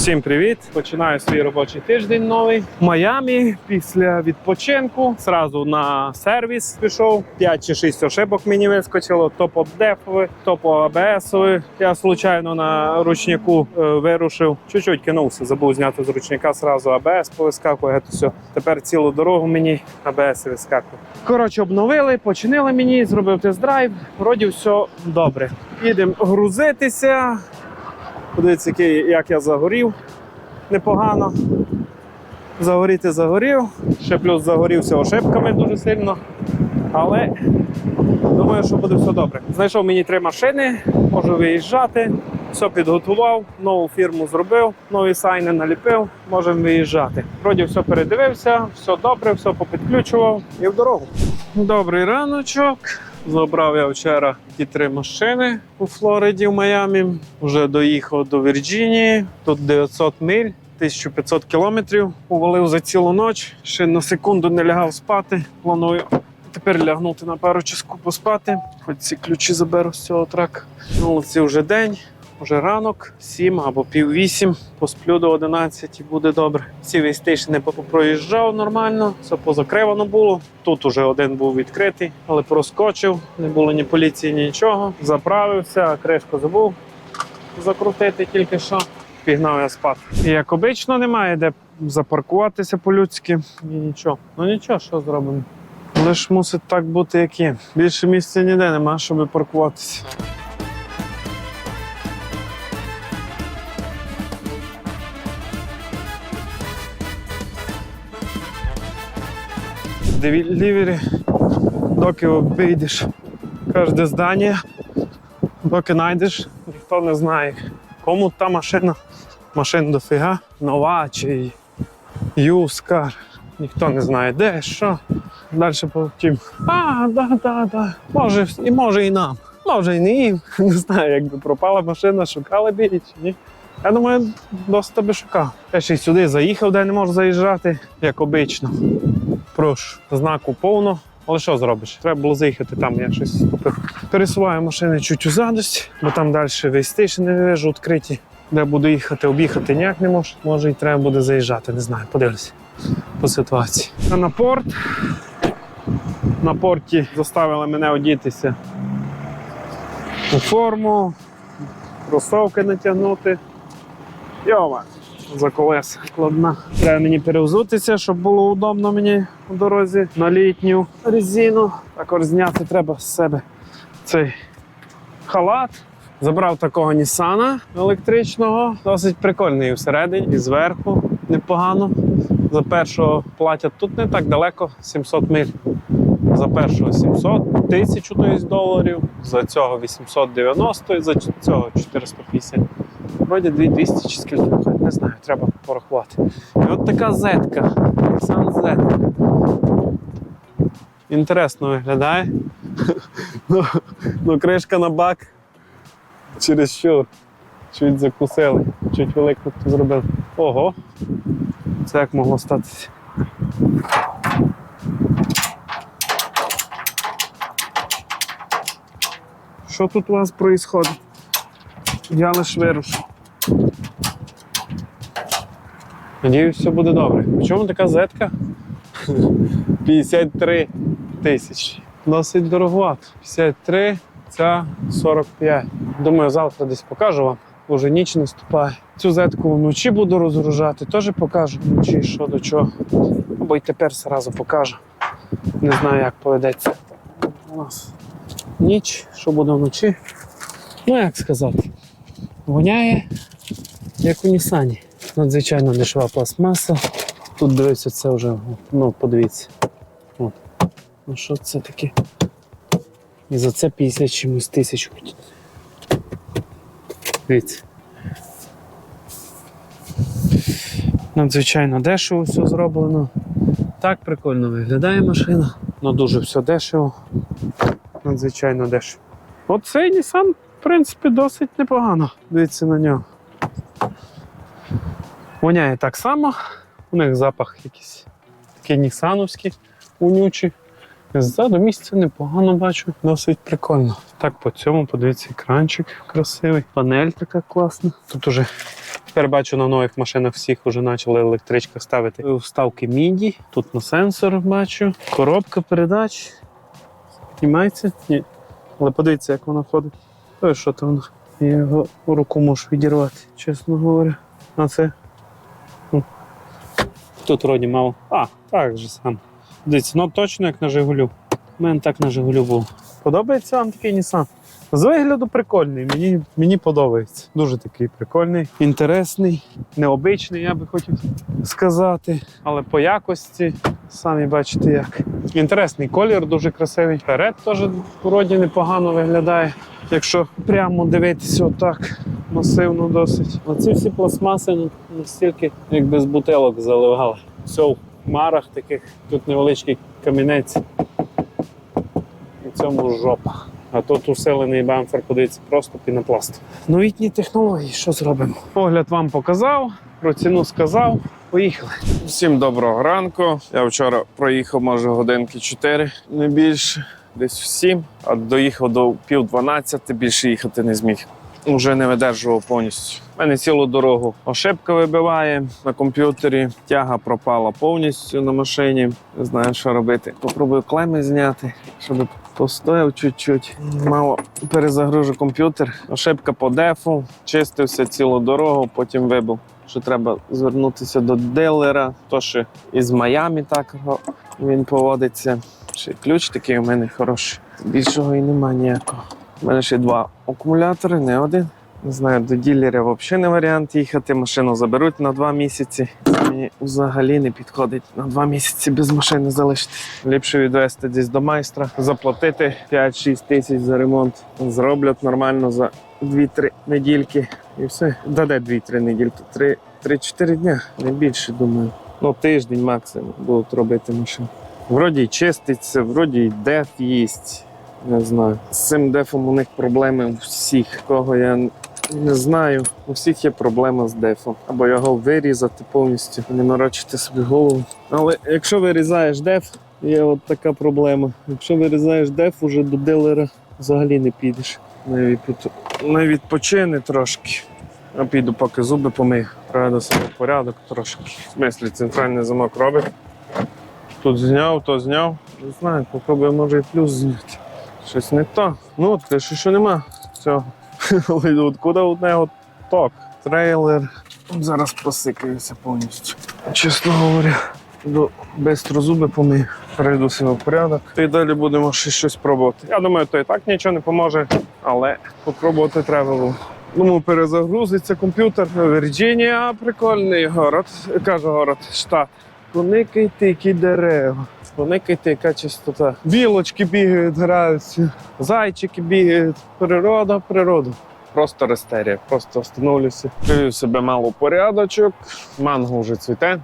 Всім привіт! Починаю свій робочий тиждень новий в Майамі. Після відпочинку зразу на сервіс пішов. 5 чи 6 ошибок мені вискочило. То по дефові, то по АБСові. Я случайно на ручнику е, вирушив. Чуть-чуть кинувся, забув зняти з ручника. Зразу АБС повискакує. Геть все. Тепер цілу дорогу мені АБС вискакує. Коротше, обновили, починили мені, зробив тест-драйв. Вроді все добре. Їдемо грузитися. Подивіться, який, як я загорів. Непогано. Загоріти загорів. Ще плюс загорівся ошибками дуже сильно. Але думаю, що буде все добре. Знайшов мені три машини, можу виїжджати. Все підготував, нову фірму зробив, нові сайни наліпив, можемо виїжджати. Вроді все передивився, все добре, все попідключував і в дорогу. Добрий раночок. Забрав я вчора ті три машини у Флориді, в Майамі. Вже доїхав до Вірджинії. Тут 900 миль, 1500 кілометрів. Увалив за цілу ніч. Ще на секунду не лягав спати. Планую тепер лягнути на пару часку поспати. Хоч ці ключі заберу з цього трака. Ну, це вже день. Вже ранок, 7 або пів вісім, посплю до 11 і буде добре. Всі вейстейшни проїжджав нормально, все позакривано було. Тут уже один був відкритий, але проскочив, не було ні поліції, ні нічого. Заправився, кришку забув закрутити тільки що. Пігнав я спати. І як обично, немає де запаркуватися по-людськи і нічого. Ну нічого, що зробимо. Ж мусить так бути, як є. Більше місця ніде нема, щоб паркуватися. Делівері, доки обійдеш кожне здання, доки знайдеш, ніхто не знає, кому та машина. Машин дофіга, нова чи юскар. Ніхто не знає, де, що. Далі потім. А, да, да, да. Може, і може і нам. Може і не їм. Не знаю, якби пропала машина, шукали б її чи ні. Я думаю, досить тебе шукав. Я ще й сюди заїхав, де не можу заїжджати, як обично. Прошу, знаку повно. Але що зробиш? Треба було заїхати там, я щось купив. Пересуваю машини чуть узадость, бо там далі вейстейшн не вижу відкриті. Де буду їхати, об'їхати ніяк не можу. Може і треба буде заїжджати, не знаю, подивлюся по ситуації. А на порт. На порті заставили мене одітися у форму, кросовки натягнути. Йома, за колеса складна. Треба мені перевзутися, щоб було удобно мені у дорозі на літню резину. Також зняти треба з себе цей халат. Забрав такого Нісана електричного, досить прикольний всередині і зверху непогано. За першого платять тут не так далеко, 700 миль. За першого 700, 1000 то доларів, за цього 890 і за цього 450. Вроді 2200 чи скільки виходить, не знаю, треба порахувати. І от така зетка, Nissan Z. Інтересно виглядає. ну, ну, кришка на бак через що чуть закусили, чуть велику зробив. Ого! Це як могло статися. Що тут у вас відбувається? Я лише вирушив. Надіюсь, все буде добре. В чому така зетка? 53 тисячі. Досить дороговато. 53, ця 45. Думаю, завтра десь покажу вам. Уже ніч наступає. Цю зетку вночі буду розгружати, теж покажу вночі, що до чого. Або й тепер зразу покажу. Не знаю, як поведеться. У нас ніч, що буде вночі. Ну, як сказати, воняє, як у Нісані. Надзвичайно дешева пластмаса. Тут дивиться, це вже, ну, подивіться. От. Ну що це таке? І за це 50 чимось тисяч. Дивіться. Надзвичайно дешево все зроблено. Так прикольно виглядає машина. Ну дуже все дешево. Надзвичайно дешево. От цей Nissan, в принципі, досить непогано. Дивіться на нього. Воняє так само. У них запах якийсь такий нісановський, унючий. Ззаду місце непогано бачу, досить прикольно. Так, по цьому, подивіться, екранчик красивий, панель така класна. Тут уже Тепер бачу на нових машинах всіх вже почали електричка ставити. Вставки міді. Тут на сенсор бачу. Коробка передач. Піднімається? Ні. Але подивіться, як вона ходить. Ой, що то? Я його руку можу відірвати, чесно говоря. А це. Тут вроді мало. А, так же сам. Дивіться, ну точно як на Жигулю. У мене так на Жигулю було. Подобається вам такий Nissan? З вигляду прикольний, мені, мені подобається. Дуже такий прикольний, інтересний, необичний, я би хотів сказати. Але по якості, самі бачите як. Інтересний колір, дуже красивий. Вперед теж вроді непогано виглядає. Якщо прямо дивитися отак, масивно досить. Оці всі пластмаси ну, настільки якби з бутилок заливали. Все в хмарах таких, тут невеличкий камінець. І цьому жопа. А тут усилений бамфер, подивіться, просто пінопласт. Новітні технології, що зробимо? Огляд вам показав, про ціну сказав. Поїхали. Всім доброго ранку. Я вчора проїхав, може, годинки 4, не більше, десь в 7, а доїхав до пів 12, більше їхати не зміг. Уже не видержував повністю. У мене цілу дорогу ошибка вибиває на комп'ютері, тяга пропала повністю на машині. Не знаю, що робити. Попробую клеми зняти, щоб постояв чуть-чуть. Мало перезагружу комп'ютер. Ошибка по дефу, чистився цілу дорогу, потім вибив. Що треба звернутися до дилера, то що із Майами так він поводиться. Ще ключ такий у мене хороший. Більшого і нема ніякого. У мене ще два акумулятори, не один. Не знаю, до ділера взагалі не варіант їхати. Машину заберуть на два місяці. Мені взагалі не підходить на два місяці без машини залишити. Ліпше відвести десь до майстра, заплатити 5-6 тисяч за ремонт. Зроблять нормально за 2-3 недільки і все. Да де 2-3 недільки? 3 3-4 дня, не більше, думаю. Ну, тиждень максимум будуть робити машину. Вроді чиститься, вроді деф їсть. Не знаю. З цим дефом у них проблеми у всіх. Кого я не знаю. У всіх є проблема з дефом. Або його вирізати повністю, не морочити собі голову. Але якщо вирізаєш деф, є от така проблема. Якщо вирізаєш деф, уже до дилера взагалі не підеш. Не, відпо- відпочини трошки. Я піду, поки зуби помию. Приведу себе порядок трошки. В смислі, центральний замок робить. Тут зняв, то зняв. Не знаю, попробую, може і плюс зняти. Щось не то. Ну, от що нема цього. Откуда у нього ток? Трейлер. Зараз посикаюся повністю. Чесно говоря, до бистро зуби помию. Перейду себе в порядок. І далі будемо ще щось пробувати. Я думаю, то і так нічого не поможе, але попробувати треба було. Думаю, перезагрузиться комп'ютер. Вірджинія, прикольний город. Кажу город, штат. Поникайте, які дерева. Поникайте, яка чистота. Білочки бігають, граються, зайчики бігають. Природа, природа. Просто рестерія, просто встановлюся. Привів себе мало порядочок. Манго вже цвіте.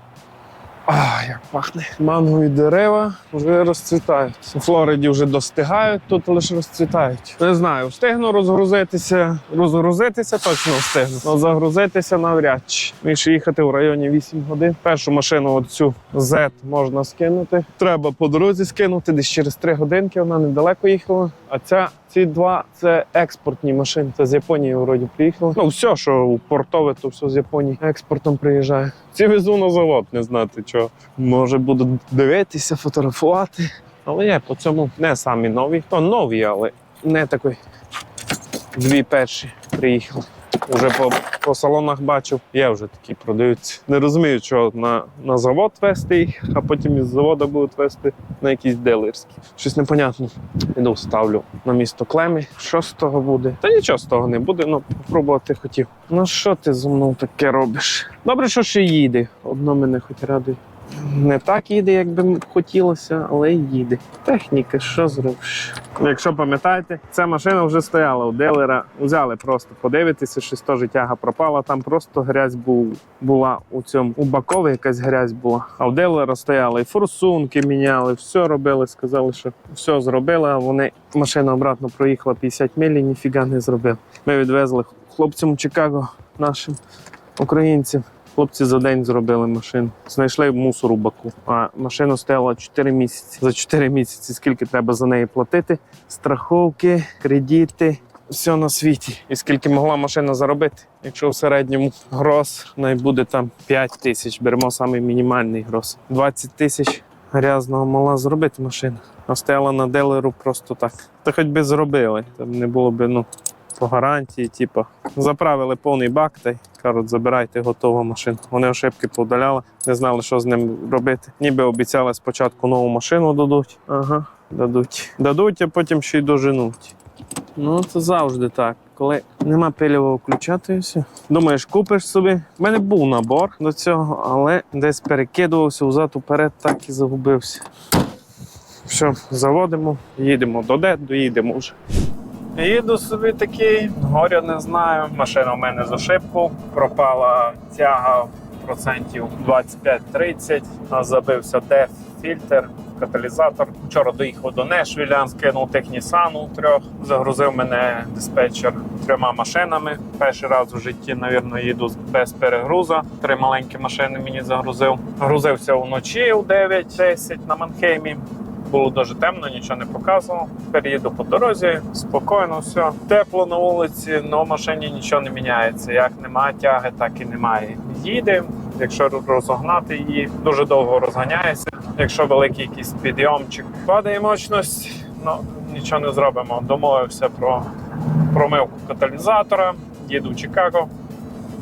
А, як пахне. Манго і дерева вже розцвітають. У Флориді вже достигають, тут лише розцвітають. Не знаю, встигну розгрузитися. Розгрузитися точно встигну. але загрузитися навряд чи. Мені ще їхати в районі 8 годин. Першу машину, оцю Z, можна скинути. Треба по дорозі скинути, десь через 3 годинки вона недалеко їхала. А ця ці два це експортні машини. Це з Японії вроді приїхали. Ну, все, що портове, то все з Японії експортом приїжджає. Ці везу на завод, не знати чого. Може буду дивитися, фотографувати. Але я по цьому не самі нові. То нові, але не такий. Дві перші приїхали. Уже по, по салонах бачив, є вже такі продаються. Не розумію, що на, на завод вести їх, а потім із заводу будуть вести на якісь дилерські. Щось непонятне. Іду ставлю на місто клеми. Що з того буде? Та нічого з того не буде, ну попробувати хотів. Ну що ти зі мною таке робиш? Добре, що ще їде. Одно мене хоч радує. Не так їде, як би хотілося, але їде. Техніка, що зробиш? Якщо пам'ятаєте, ця машина вже стояла у дилера. Взяли просто подивитися, щось то життяга пропала. Там просто грязь був, була у цьому. У бакові якась грязь була. А у дилера стояли і форсунки міняли, все робили. Сказали, що все зробили, а вони машина обратно проїхала 50 миль і ніфіга не зробили. Ми відвезли хлопцям у Чикаго нашим українцям. Хлопці за день зробили машину. Знайшли мусор у баку. А машина стояла 4 місяці. За 4 місяці скільки треба за неї платити? Страховки, кредити, все на світі. І скільки могла машина заробити, якщо в середньому гроз най буде там 5 тисяч, беремо самий мінімальний гроз. 20 тисяч грязного могла зробити машина. А стояла на делеру просто так. Та хоч би зробили. Там не було б ну, по гарантії, типу. Заправили повний бак та й кажуть, забирайте готову машину. Вони ошибки поудаляли, не знали, що з ним робити. Ніби обіцяли спочатку нову машину дадуть. Ага, дадуть. Дадуть, а потім ще й доженуть. Ну, це завжди так. Коли нема пилівого ключа, то і все. Думаєш, купиш собі. У мене був набор до цього, але десь перекидувався взад уперед, так і загубився. Все, заводимо, їдемо до де, доїдемо вже. Їду собі такий, горя не знаю. Машина в мене з ошибку. Пропала тяга процентів 25-30. А Забився деф фільтр, каталізатор. Вчора доїхав до Нешвіля, скинув технісану трьох. Загрузив мене диспетчер трьома машинами. Перший раз у житті, навірно, їду без перегруза. Три маленькі машини мені загрузив. Грузився вночі у 9-10 на Манхеймі. Було дуже темно, нічого не показував. Тепер їду по дорозі, спокійно, все. Тепло на вулиці, але в машині нічого не міняється. Як немає тяги, так і немає. Їдемо. Якщо розогнати її, дуже довго розганяється. Якщо великий якийсь підйомчик падає мощність, ну нічого не зробимо. Домовився про промивку каталізатора, їду в Чикаго.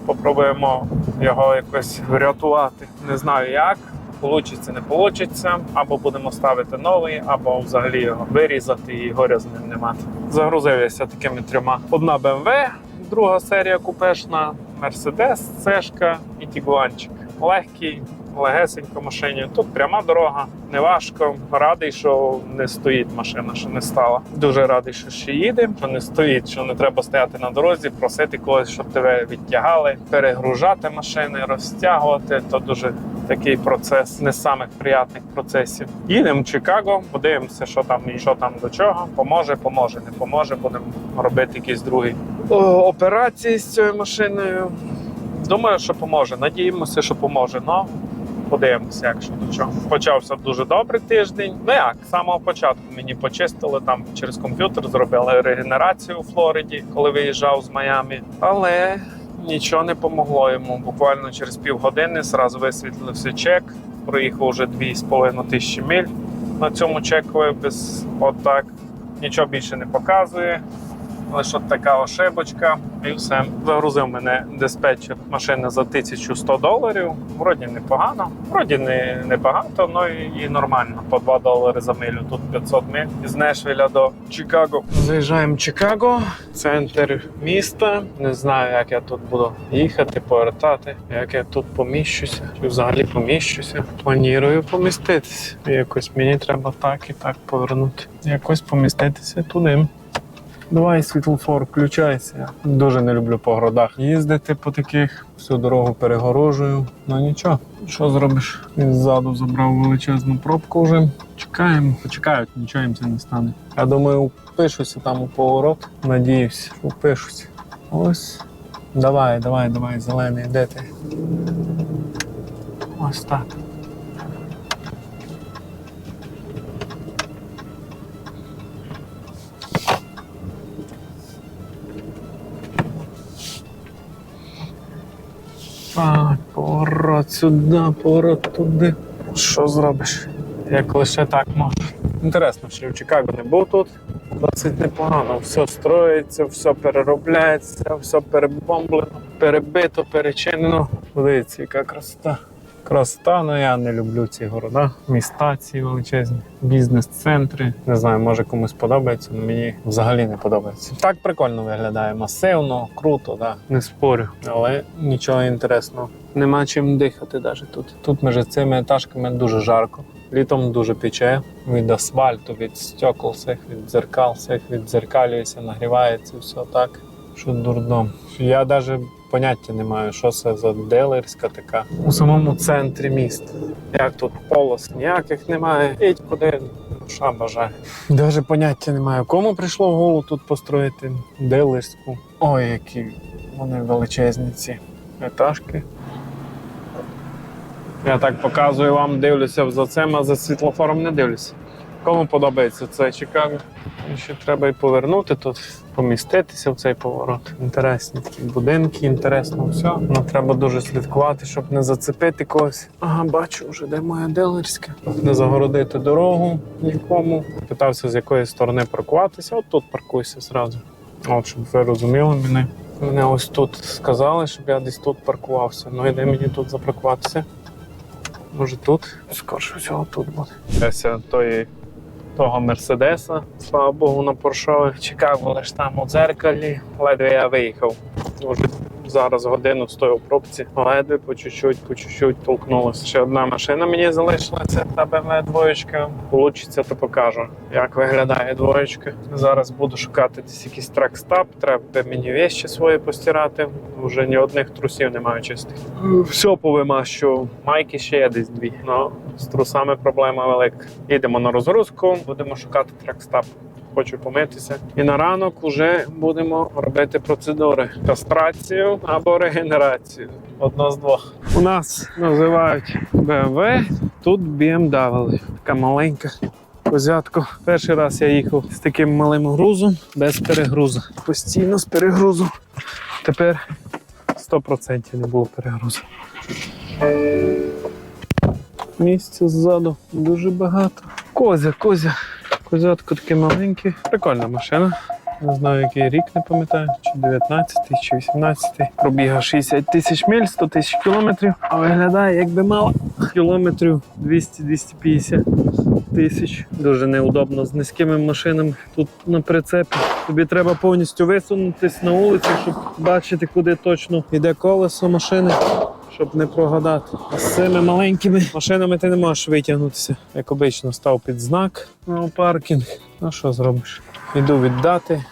Попробуємо його якось врятувати. Не знаю як. Получиться, не получиться, або будемо ставити новий, або взагалі його вирізати і горя з ним не мати. Загрузився такими трьома: одна BMW, друга серія купешна, Mercedes, Цешка і Тігуанчик. Легкий, легесенько машині. Тут пряма дорога, не важко. Радий, що не стоїть машина, що не стала. Дуже радий, що ще їде, що не стоїть, що не треба стояти на дорозі, просити когось, щоб тебе відтягали, перегружати машини, розтягувати. То дуже такий процес не з самих приятних процесів. Їдемо в Чикаго, подивимося, що там і що там до чого. Поможе, поможе, не поможе. Будемо робити якісь другі операції з цією машиною. Думаю, що поможе. Надіємося, що поможе. Ну подивимося, як що до чого. Почався дуже добрий тиждень. Ну як з самого початку мені почистили там через комп'ютер, зробили регенерацію у Флориді, коли виїжджав з Майамі. Але нічого не помогло йому. Буквально через півгодини зразу висвітлився чек. Проїхав вже 2,5 тисячі миль на цьому чеку без отак. Нічого більше не показує. Лише така ошибочка, і все. Загрузив мене диспетчер машини за 1100 доларів. Вроді непогано, вроді не, не багато, але і нормально. По 2 долари за милю. Тут 500 миль із Нешвіля до Чикаго. Заїжджаємо в Чикаго, центр міста. Не знаю, як я тут буду їхати, повертати, як я тут поміщуся, чи взагалі поміщуся. Планую поміститися. Якось мені треба так і так повернути. Якось поміститися туди. Давай світлофор, включайся. Дуже не люблю по городах їздити по таких, всю дорогу перегорожую. Ну нічого, що зробиш? Він ззаду забрав величезну пробку вже. Чекаємо, почекають, нічого їм це не стане. Я думаю, впишуся там у поворот. Надіюсь, впишуся. Ось. Давай, давай, давай, зелений, де ти? Ось. Так, сюди, поворот туди. Що зробиш? Як лише так можеш. Інтересно, що в Чикаго не був тут. Досить непогано. Все строїться, все переробляється, все перебомблено, перебито, перечинено. Подивіться, яка красота. Красота, ну я не люблю ці города, міста ці величезні, бізнес-центри. Не знаю, може комусь подобається, але мені взагалі не подобається. Так прикольно виглядає, масивно, круто, да, не спорю. Але нічого інтересного. Нема чим дихати навіть тут. Тут між цими етажками дуже жарко. Літом дуже пече від асфальту, від стекол, всіх, від дзеркал, всіх віддзеркалюється, нагрівається, все так. Що дурдом. Я навіть поняття не маю, що це за делерська така. У самому центрі міста. Як тут полос ніяких немає. Ідь куди душа бажає. Навіть поняття не маю. Кому прийшло в голову тут построїти делерську. Ой, які вони величезні ці етажки. Я так показую вам, дивлюся за цим, а за світлофором не дивлюся. Кому подобається це Чикаго? Ще треба і повернути тут. поміститися в цей поворот. Інтересні такі будинки, інтересно все. Ну треба дуже слідкувати, щоб не зацепити когось. Ага, бачу вже, де моя дилерська. Не загородити дорогу нікому. Питався, з якої сторони паркуватися. От тут паркуйся зразу. От, щоб ви розуміли мене. Мене ось тут сказали, щоб я десь тут паркувався. Ну і де мені тут запаркуватися? Може тут? Скорше всього тут буде. Ася тої того Мерседеса, слава Богу, на Поршові. Чекав лиш там у дзеркалі, ледве я виїхав. Вже зараз годину стою в пробці, ледве по чуть-чуть, по чуть-чуть толкнулося. Ще одна машина мені залишилася, та BMW двоєчка. Получиться, то покажу, як виглядає двоєчка. Зараз буду шукати десь якийсь трек-стап. Треба мені вещі свої постирати. Вже ні одних трусів не маю чистих. Все повимащу. Майки ще є десь дві. Ну, з трусами проблема велика. Їдемо на розгрузку, будемо шукати трек-стап. Хочу помитися. І на ранок вже будемо робити процедури: кастрацію або регенерацію. Одно з двох. У нас називають BMW, тут BMW. Така маленька козятко. Перший раз я їхав з таким малим грузом, без перегрузу. Постійно з перегрузу. Тепер 100% не було перегрузу. Місця ззаду дуже багато. Козя, козя. Козятко таке маленьке. Прикольна машина. Не знаю, який рік, не пам'ятаю, чи 19 чи 18 Пробіга 60 тисяч миль, 100 тисяч кілометрів. А виглядає, якби мало кілометрів 200-250 тисяч. Дуже неудобно з низькими машинами тут на прицепі. Тобі треба повністю висунутись на вулицю, щоб бачити, куди точно йде колесо машини. Щоб не прогадати. А з цими маленькими машинами ти не можеш витягнутися. Як обично, став під знак на паркінг. Ну що зробиш? Йду віддати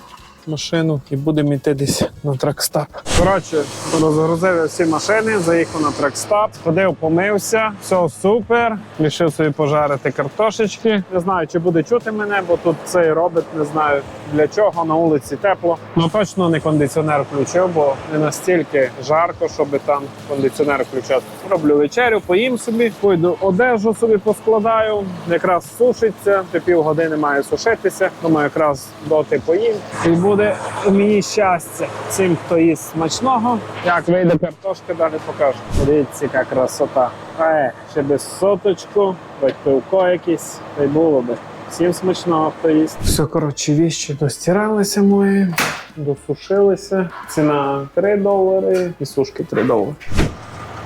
машину і будемо йти десь на тракстап. Коротше, розгрузив всі машини, заїхав на тракстап, ходив, помився, все супер. Рішив собі пожарити картошечки. Не знаю, чи буде чути мене, бо тут цей робить, не знаю для чого. На вулиці тепло. Ну точно не кондиціонер включив, бо не настільки жарко, щоб там кондиціонер включати. Роблю вечерю, поїм собі, пойду одежу собі поскладаю. Якраз сушиться, ти півгодини має сушитися. Думаю, якраз доти поїм. І буде у мені щастя. Всім, хто їсть смачного. Як вийде картошка, далі покажу. Дивіться, яка красота. Е, ще без соточку, хоч пивко якесь, та й було би. Всім смачного, хто їсть. Все, коротше, віщі достиралися мої, досушилися. Ціна 3 долари і сушки 3 долари.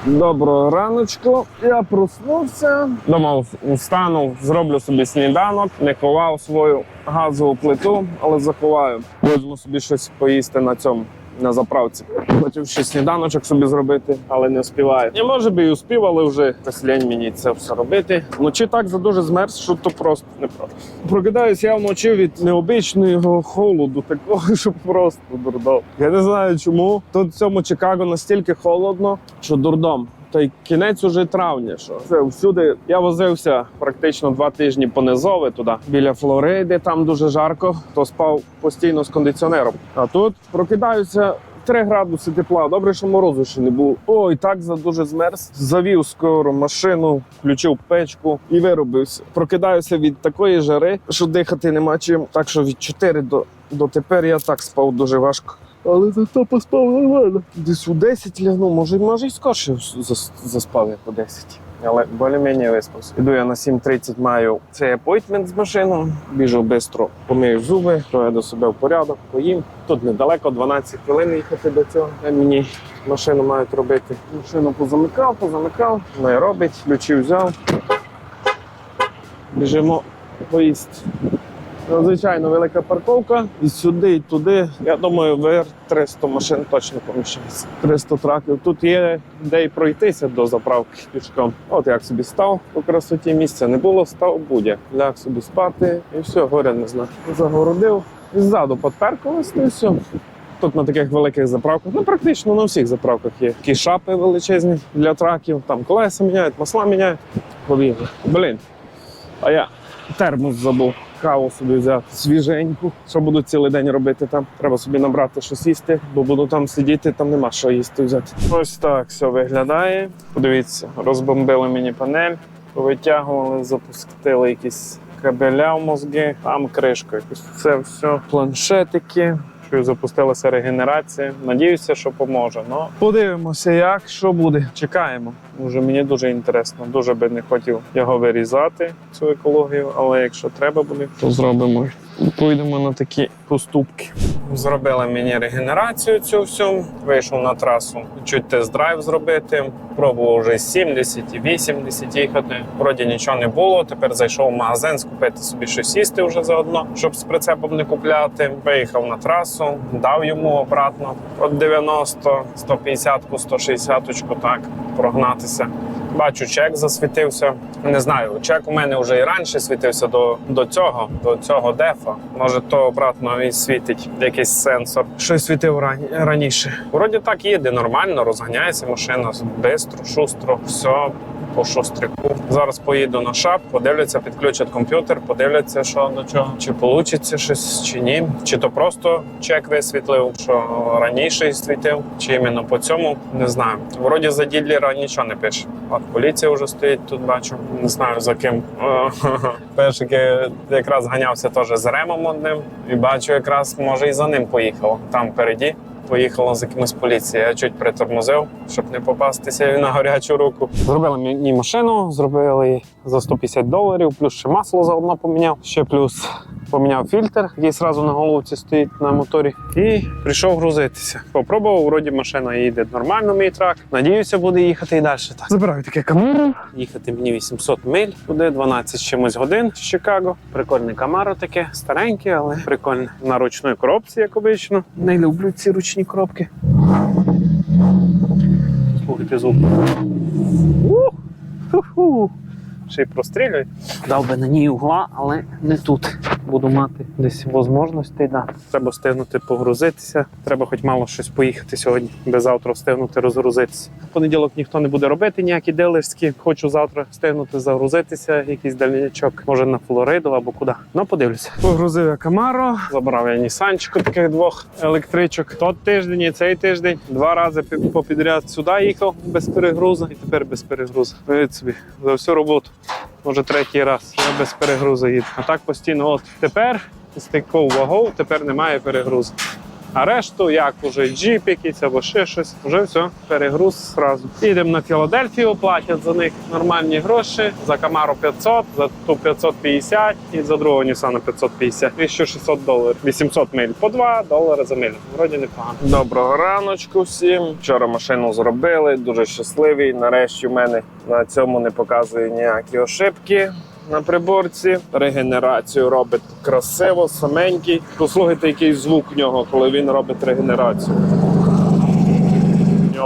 Доброго раночку. Я проснувся. Думав, встану, зроблю собі сніданок. Не ховав свою газову плиту, але заховаю. Возьму собі щось поїсти на цьому. На заправці хотів ще сніданочок собі зробити, але не встигаю. І може би і успів, але вже лень мені це все робити. Вночі так за дуже змерз, що то просто не просто. Прокидаюсь я вночі від необичного холоду, такого, що просто дурдом. Я не знаю чому. Тут в цьому Чикаго настільки холодно, що дурдом. Та й кінець уже травня, що це всюди. Я возився практично два тижні по низові туди, біля Флориди, там дуже жарко, то спав постійно з кондиціонером. А тут прокидаюся. 3 градуси тепла. Добре, що морозу ще не було. Ой, так за дуже змерз. Завів скоро машину, включив печку і виробився. Прокидаюся від такої жари, що дихати нема чим. Так що від 4 до, до тепер я так спав дуже важко. Але зато поспав нормально. Десь у 10 лягну, може, може і скорше зас- заспав як у 10. Але більш-менш виспався. Іду я на 7.30 маю цей апойтмент з машиною. Біжу швидко, помию зуби, приведу себе в порядок, поїм. Тут недалеко, 12 хвилин їхати до цього. Мені машину мають робити. Машину позамикав, позамикав, не робить, ключі взяв. Біжимо поїсти. Надзвичайно велика парковка. І сюди, і туди. Я думаю, ВР 300 машин точно поміщається. 300 траків. Тут є де й пройтися до заправки пішком. От як собі став по красоті місця не було, став будь-як. Ляг собі спати і все, горя не знаю. Загородив. І ззаду підперкувалось, і все. Тут на таких великих заправках, ну практично на всіх заправках є такі шапи величезні для траків, там колеса міняють, масла міняють. Побігли. Блін. А я термос забув. Каву собі взяти свіженьку. Що буду цілий день робити там? Треба собі набрати щось їсти, бо буду там сидіти, там нема що їсти взяти. Ось так все виглядає. Подивіться, розбомбили мені панель, витягували, запустили якісь кабеля в мозги, там кришка якось. Це все планшетики. Що запустилася регенерація. Надіюся, що поможе. Но подивимося, як що буде. Чекаємо. Уже мені дуже інтересно. Дуже би не хотів його вирізати, цю екологію, але якщо треба буде, то зробимо. Пойдемо на такі поступки. Зробили мені регенерацію цю всю. Вийшов на трасу, чуть тест-драйв зробити. Пробував вже 70 і 80 їхати. Вроді нічого не було. Тепер зайшов в магазин скупити собі щось їсти вже заодно, щоб з прицепом не купляти. Виїхав на трасу, дав йому обратно от 90, 150, 160 так прогнатися. Бачу, чек засвітився. Не знаю, чек у мене вже і раніше світився до, до цього, до цього дефа. Може, то обратно і світить якийсь сенсор. Щось світив рані, раніше. Вроді так їде нормально, розганяється машина швидко, шустро, все. По шустряку. Зараз поїду на шап, подивляться, підключать комп'ютер, подивляться, що до чого, чи вийде щось, чи ні. Чи то просто чек висвітлив, що раніше світив, чи іменно по цьому не знаю. Вроді за ділера нічого не пише. От поліція вже стоїть тут, бачу. Не знаю за ким. Першики якраз ганявся теж з ремом одним, і бачу, якраз може і за ним поїхав. Там впереді. Поїхала з якимось поліції. Я чуть притормозив, щоб не попастися на гарячу руку. Зробили мені машину, зробили за 150 доларів, плюс ще масло заодно поміняв. Ще плюс поміняв фільтр, який зразу на головці стоїть на моторі. І прийшов грузитися. Попробував, вроді машина їде нормально, мій трак. Надіюся, буде їхати і далі. Так. Забираю таке камеру. Їхати мені 800 миль, туди 12 чимось годин з Чикаго. Прикольне камаро таке, стареньке, але прикольне. На ручної коробці, як обично. Не люблю ці ручні коробки. Слухайте звук. Ух! Ще й прострілює. Дав би на ній угла, але не тут. Буду мати десь можливості. Да. Треба встигнути погрузитися. Треба хоч мало щось поїхати сьогодні, без завтра встигнути розгрузитися. В понеділок ніхто не буде робити ніякі дилерські. Хочу завтра встигнути загрузитися, якийсь дальнячок, може на Флориду або куди. Ну, подивлюся. Погрузив я Камаро, забрав я Нісанчику таких двох електричок. Тот тиждень і цей тиждень два рази пі- попідряд сюди їхав без перегрузу і тепер без перегрузу. Уявіть собі за всю роботу. Може третій раз. Я без перегрузу їду. А так постійно, от тепер з такою вагою тепер немає перегрузу. А решту, як уже джіп якийсь або ще щось, вже все, перегруз зразу. Їдемо на Філадельфію, платять за них нормальні гроші. За Камару 500, за ту 550 і за другого Нісана 550. 1600 доларів, 800 миль. По 2 долари за милю. Вроді непогано. Доброго раночку всім. Вчора машину зробили, дуже щасливий. Нарешті в мене на цьому не показує ніякі ошибки. На приборці регенерацію робить красиво, саменький. Послухайте, який звук в нього, коли він робить регенерацію.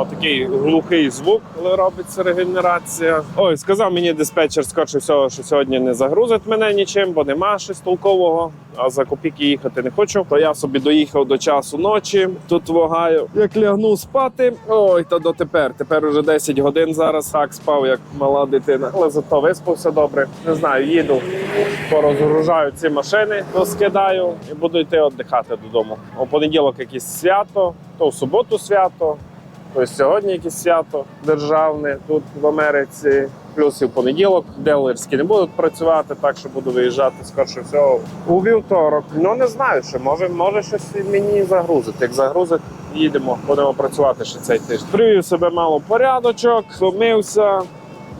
У нього такий глухий звук, коли робиться регенерація. Ой, сказав мені диспетчер, скорше всього, що сьогодні не загрузить мене нічим, бо нема щось толкового. А за копійки їхати не хочу. То я собі доїхав до часу ночі. Тут вагаю. Як лягну спати. Ой, та дотепер. Тепер уже 10 годин зараз. Так спав, як мала дитина. Але зато виспався добре. Не знаю, їду. Порозгружаю ці машини, розкидаю і буду йти віддихати додому. У понеділок якесь свято, то в суботу свято. Ось сьогодні якесь свято державне тут в Америці. Плюс і в понеділок делерські не будуть працювати, так що буду виїжджати скорше всього у вівторок. Ну не знаю, що може, може щось мені загрузити. Як загрузить, їдемо, будемо працювати ще цей тиждень. Привів себе мало порядочок, помився,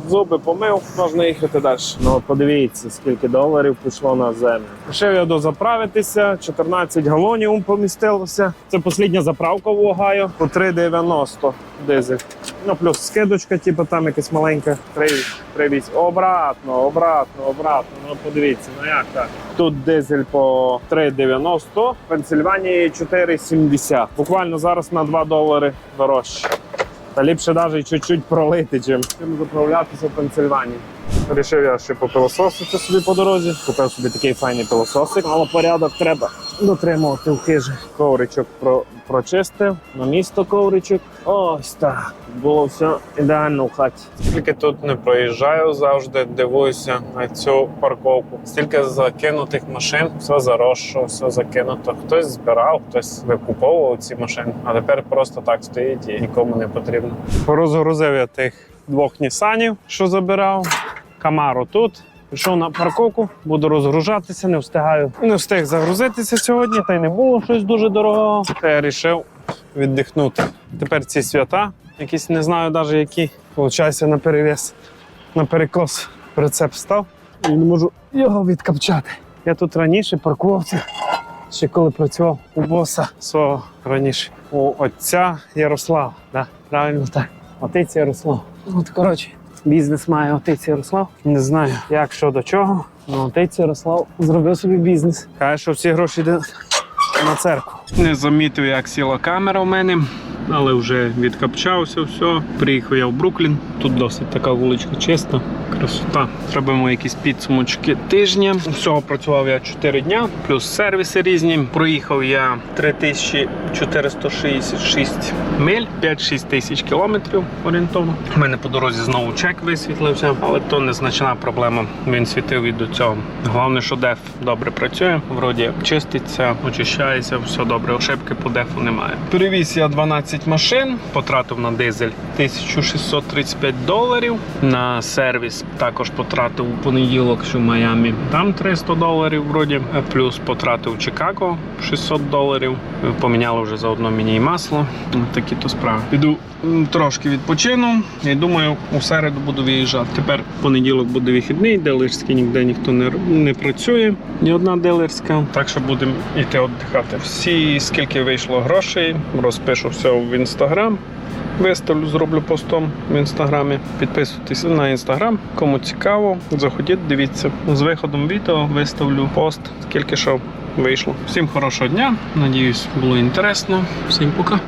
зуби помив, можна їхати далі. Ну подивіться, скільки доларів пішло на землю. Ще я дозаправитися, 14 галонів помістилося. Це остання заправка в Огайо по 3,90 дизель. Ну плюс скидочка, типу там якась маленька. 3,8. Обратно, обратно, обратно. Ну подивіться, ну як так. Тут дизель по 3,90, в Пенсильванії 4,70. Буквально зараз на 2 долари дорожче. Та ліпше навіть чуть-чуть пролити, чим чим заправлятися в Пенсильванії. Рішив я ще попилососити собі по дорозі. Купив собі такий файний пилососик. Але порядок треба дотримувати в хижі. Ковричок про, прочистив, на місто ковричок. Ось так. Було все ідеально в хаті. Скільки тут не проїжджаю, завжди дивуюся на цю парковку. Стільки закинутих машин, все заросшо, все закинуто. Хтось збирав, хтось викуповував ці машини, а тепер просто так стоїть і нікому не потрібно. Розгрузив я тих двох нісанів, що забирав. Камару тут. Пішов на парковку, буду розгружатися, не встигаю. Не встиг загрузитися сьогодні, та й не було щось дуже дорогого. Та я вирішив віддихнути. Тепер ці свята, якісь не знаю навіть які. Получається на перевес, на перекос прицеп став і не можу його відкапчати. Я тут раніше паркувався, ще коли працював у боса свого раніше. У отця Ярослава. Да, правильно так. Отець Ярослав. От коротше, бізнес має отець Ярослав. Не знаю, як що до чого. але отець Ярослав зробив собі бізнес. Каже, що всі гроші йдуть на церкву. Не замітив, як сіла камера в мене, але вже відкапчався все. Приїхав я в Бруклін. Тут досить така вуличка чиста. Красота. Зробимо якісь підсумочки тижня. Всього працював я 4 дня, плюс сервіси різні. Проїхав я 3466 миль, 5-6 тисяч кілометрів орієнтовно. У мене по дорозі знову чек висвітлився, але то незначна проблема. Він світив і до цього. Головне, що деф добре працює. Вроді чиститься, очищається, все добре. Ошибки по дефу немає. Перевіз я 12 машин, потратив на дизель 1635 доларів. На сервіс також потратив у понеділок, в Майамі. Там 300 доларів вроді. Плюс потратив Чикаго 600 доларів. Поміняли вже заодно мені і масло. Такі то справи. Піду трошки відпочину і думаю, у середу буду виїжджати. Тепер понеділок буде вихідний, дилерський ніде ніхто не, не працює. Ні одна дилерська. Так що будемо йти віддихати. Всі, скільки вийшло грошей, розпишу все в інстаграм. Виставлю, зроблю постом в інстаграмі. Підписуйтесь на інстаграм. Кому цікаво, заходіть, дивіться. З виходом відео виставлю пост, скільки шов вийшло. Всім хорошого дня. Надіюсь, було інтересно. Всім пока.